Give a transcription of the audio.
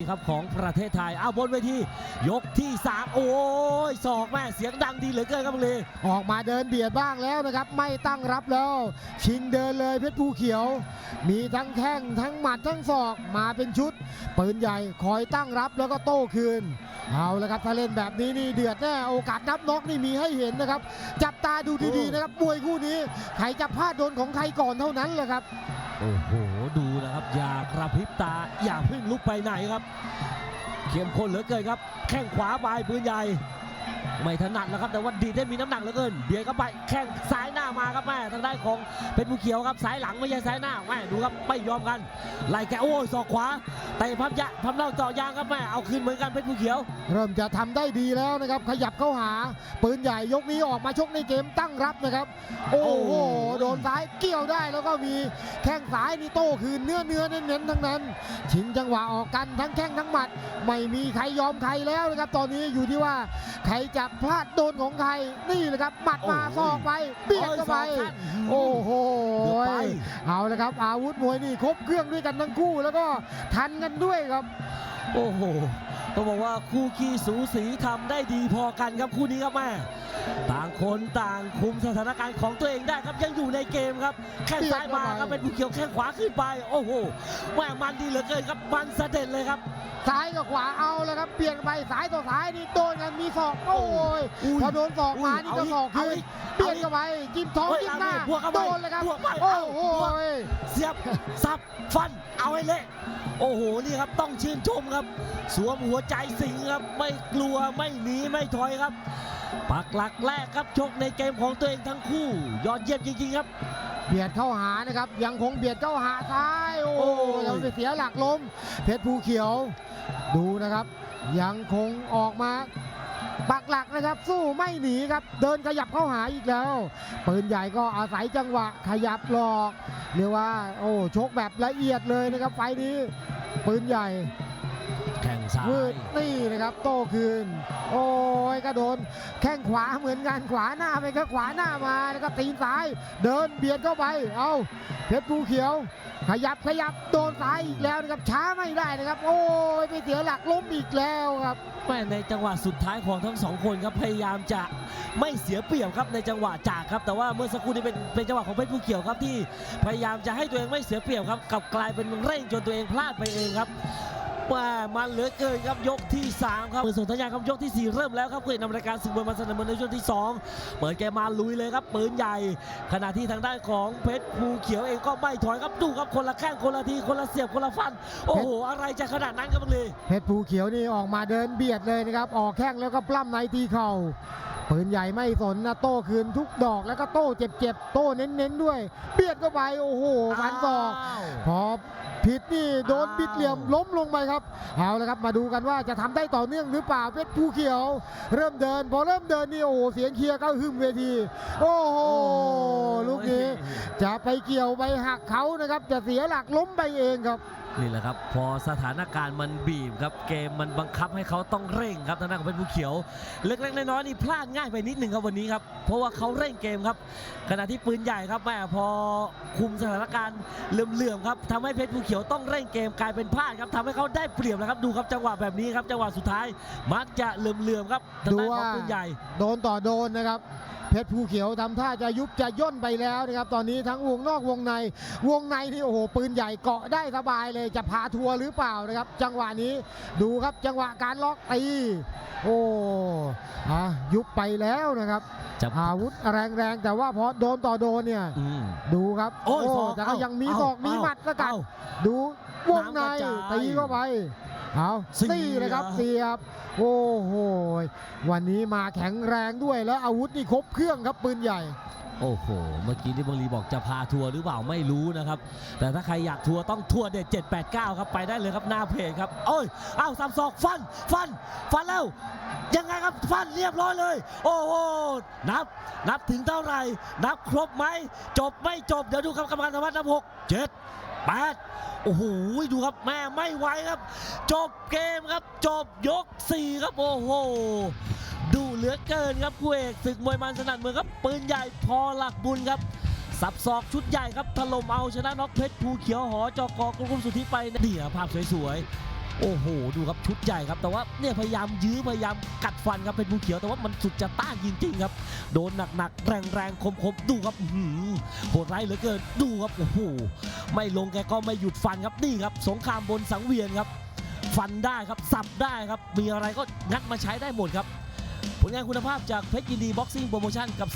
ครับของประเทศไทยเอาบนเวทียกที่ 3 โอ้ยศอกแม่เสียงดังดีเหลือเกินครับบังลีออกมาเดินเบียดบ้างแล้วนะครับ ไม่ตั้งรับแล้ว ชิงเดินเลยเพชรภูเขียว มีทั้งแข้งทั้งหมัดทั้งศอกมาเป็นชุด ปืนใหญ่คอยตั้งรับแล้วก็โต้คืน เอาละครับถ้าเล่นแบบนี้นี่เดือดแน่โอกาสนับน็อกนี่มีให้เห็นนะครับ จับตาดูดีๆนะครับมวยคู่นี้ใครจะพลาดโดนของใครก่อนเท่านั้นแหละครับโอ้โห ดูนะครับ อย่ากระพริบตา อย่าเพิ่งลุกไปไหนครับ เข้มข้นเหลือเกินครับ แข้งขวาปลายปืนใหญ่ไม่ถนัดแล้วครับแต่ว่าดีดได้มีน้ำหนักเหลือเกินเบียดเข้าไปแข้งซ้ายหน้ามาครับแม่ทางด้านของเพชรภูเขียวครับซ้ายหลังไม่ใช่ซ้ายหน้าแม่ดูครับไม่ยอมกันไล่แกโอ้ยศอกขวาเตะพับยะพับเน่าเจาะยางครับแม่เอาคืนเหมือนกันเพชรภูเขียว เริ่มจะทำได้ดีแล้วนะครับขยับเข้าหา ปืนใหญ่ยกนี้ออกมาชกในเกมตั้งรับนะครับ โอ้โหโดนซ้ายเกี่ยวได้แล้วก็มีแข้งซ้ายนี่โต้คืนเนื้อเนื้อเน้นๆทั้งนั้นชิงจังหวะออกกันทั้งแข้งทั้งหมัด ไม่มีใครยอมใครแล้วนะครับตอนนี้อยู่ที่ว่าใครจะพลาดโดนของใครนี่แหละครับหมัดมาโอ้ซโหอกไปเบียดเข้าไปโอ้ยศอกสั้นโอ้โหเกือบไปเอาละครับ อาวุธมวยนี่ครบเครื่องด้วยกันทั้งคู่แล้วก็ทันกันด้วยครับ โอ้โหต้องบอกว่าคู่ขี้สูสีทำได้ดีพอกันครับคู่นี้ครับแม่ต่างคนต่างคุมสถานการณ์ของตัวเองได้ครับยังอยู่ในเกมครับแข้งซ้ายมาครับเป็นผู้เขียวแข้งขวาขึ้นไป โอ้โหแม่มันดีเหลือเกินครับมันเสด็จเลยครับซ้ายกับขวา เอาแล้วครับเปลี่ยนไปซ้ายต่อซ้ายนี่โดนกันมีศอกโอ้ยอุ้ยพอโดนศอกมานี่ก็ศอกเอาคืนอีกเปลี่ยนเข้าไปจิ้มท้องเฮ้ยจิ้มหน้าเอาดิบวกเข้าไปโดนเลยครับบวกไปโอ้เอาโหบวกเสียบสับฟันเอาให้เละโอ้โหนี่ครับต้องชื่นชมครับ สวมหัวใจสิงห์ครับไม่กลัวไม่หนีไม่ถอยครับปักหลักแรกครับชกในเกมของตัวเองทั้งคู่ ยอดเยี่ยมจริงๆครับเบียดเข้าหานะครับ ยังคงเบียดเข้าหาซ้าย โอ้โอ้โหยแล้วไปเสียหลักล้มเพชรภูเขียว ดูนะครับ ยังคงออกมาปักหลักนะครับ สู้ไม่หนีครับ เดินขยับเข้าหาอีกแล้ว ปืนใหญ่ก็อาศัยจังหวะขยับหลอกเรียกว่า โอ้ชกแบบละเอียดเลยนะครับไฟนี้ ปืนใหญ่ แข่งซ้ามืยดนี่นะครับ โต้คืน โอ้ยกระโดนแข้งขวาเหมือนกันขวาหน้าไปก็ขวาหน้ามาแล้วก็ตีนซ้าย เดินเบียดเข้าไป เอาเพชรภูเขียว ขยับขยับโดนซ้ายอีกแล้วนะครับช้าไม่ได้นะครับ โอ้ยไปเสียหลักล้มอีกแล้วครับ แม่ในจังหวะสุดท้ายของทั้งสองคนครับพยายามจะไม่เสียเปรียบครับในจังหวะจากครับ แต่ว่าเมื่อสักครู่นี้เป็นเป็นจังหวะของเพชรผู้เขียวครับที่พยายามจะให้ตัวเองไม่เสียเปรียบครับกลับกลายเป็นเร่งจนตัวเองพลาดไปเองครับ ว่ามันเหลือเกินครับยกที่ 3 ครับเปิดส่งสัญญาณครับยกทีสี่ 4 เริ่มแล้วครับเพื่อนนำรายการศึกมวยมาเสนอในช่วงที่ 2 เปิดเกมมาลุยเลยครับปืนใหญ่ ขณะที่ทางด้านของเพชรภูเขียวเองก็ไม่ถอยครับดูครับคนละแข้งคนละทีคนละเสียบคนละฟัน โอ้โหอะไรจะขนาดนั้นครับบังลีเพชรภูเขียวนี่ออกมาเดินเบียดเลยนะครับออกแข้งแล้วก็ปล้ำในตีเข่าปืนใหญ่ไม่สนนะโต้คืนทุกดอกแล้วก็โต้เจ็บๆโต้เน้นๆด้วย เบียดเข้าไปโอ้โหฟันศอกาวพอ ผิดนี่โดนอ้าวบิดเหลี่ยมล้มลงไปครับเอาละครับมาดูกันว่าจะทำได้ต่อเนื่องหรือเปล่าเพชรภูเขียว เริ่มเดิน พอเริ่มเดินนี่โอ้โหเสียงเชียร์ก็หึมเวที โอ้โหลูกนี้จะไปเกี่ยวไปหักเขานะครับ จะเสียหลักล้มไปเองครับ นี่แหละครับ พอสถานการณ์มันบีบครับ เกมมันบังคับให้เขาต้องเร่งครับทางด้านของเพชรภูเขียว เล็กๆน้อยๆนี่พลาดง่ายไปนิดหนึ่งครับวันนี้ครับ เพราะว่าเขาเร่งเกมครับ ขณะที่ปืนใหญ่ครับแม่พอคุมสถานการณ์เหลื่อมๆครับทำให้เพชรภูเขียวต้องเร่งเกมกลายเป็นพลาดครับทำให้เขาได้เปรียบแล้วครับดูครับจังหวะแบบนี้ครับจังหวะสุดท้าย มักจะเหลื่อมๆครับทางด้านของปืนใหญ่ โดนต่อโดนนะครับ เพชรภูเขียวทำท่าจะยุบจะย่นไปแล้วนะครับ ตอนนี้ทั้งวงนอกวงใน วงในนี่โอ้โหปืนใหญ่เกาะได้สบายเลยจะพาทัวร์หรือเปล่านะครับ จังหวะนี้ดูครับจังหวะการล็อกตีโอ้อะยุบไปแล้วนะครับจะอาวุธแรงๆ แต่ว่าพอโดนต่อโดนเนี่ยอืมดูครับ โอ้ยศอกแต่ก็เอ้ายังมีเอ้าศอกมีเอ้าหมัดสกัดเอ้าดูวงในน้ำกระจายตีเข้าไป เอาเสียตีเลยครับเสียบ โอ้โห วันนี้มาแข็งแรงด้วยแล้วอาวุธนี่ครบเครื่องครับปืนใหญ่ โอ้โห เมื่อกี้ที่บังลีบอกจะพาทัวร์หรือเปล่าไม่รู้นะครับ แต่ถ้าใครอยากทัวร์ต้องทัวร์เด็ด789 ครับไปได้เลยครับหน้าเพจครับ โอ้ย อ้าวสามศอกฟัน ฟัน ฟันแล้ว ยังไงครับฟันเรียบร้อยเลย โอ้โห นับ นับถึงเท่าไหร่ นับครบไหม จบไม่จบ เดี๋ยวดูครับกรรมการธรรมะนับหกเจ็ด แปดโอ้โหดูครับแม่ไม่ไหวครับ จบเกมครับ จบยก4ครับโอ้โหดูเหลือเกินครับคู่เอกศึกมวยมันสนั่นเมืองครับปืนใหญ่พอหลักบุญครับสับศอกชุดใหญ่ครับถล่มเอาชนะน็อกเพชรภูเขียวหอจอกกรุงสุทธิไปเนี่ยภาพสวยๆ โอ้โห ดูครับชุดใหญ่ครับ แต่ว่าเนี่ยพยายามยื้อพยายามกัดฟันครับเป็นภูเขียวแต่ว่ามันสุดจะต้านจริงๆครับ โดนหนักๆ แรงๆ คมๆ ดูครับหือโหดร้ายเหลือเกินดูครับโอ้โหไม่ลงแกก็ไม่หยุดฟันครับนี่ครับ สงครามบนสังเวียนครับ ฟันได้ครับสับได้ครับมีอะไรก็งัดมาใช้ได้หมดครับ ผลงานคุณภาพจากเพชรยินดีบ็อกซิ่งโปรโมชั่นกับ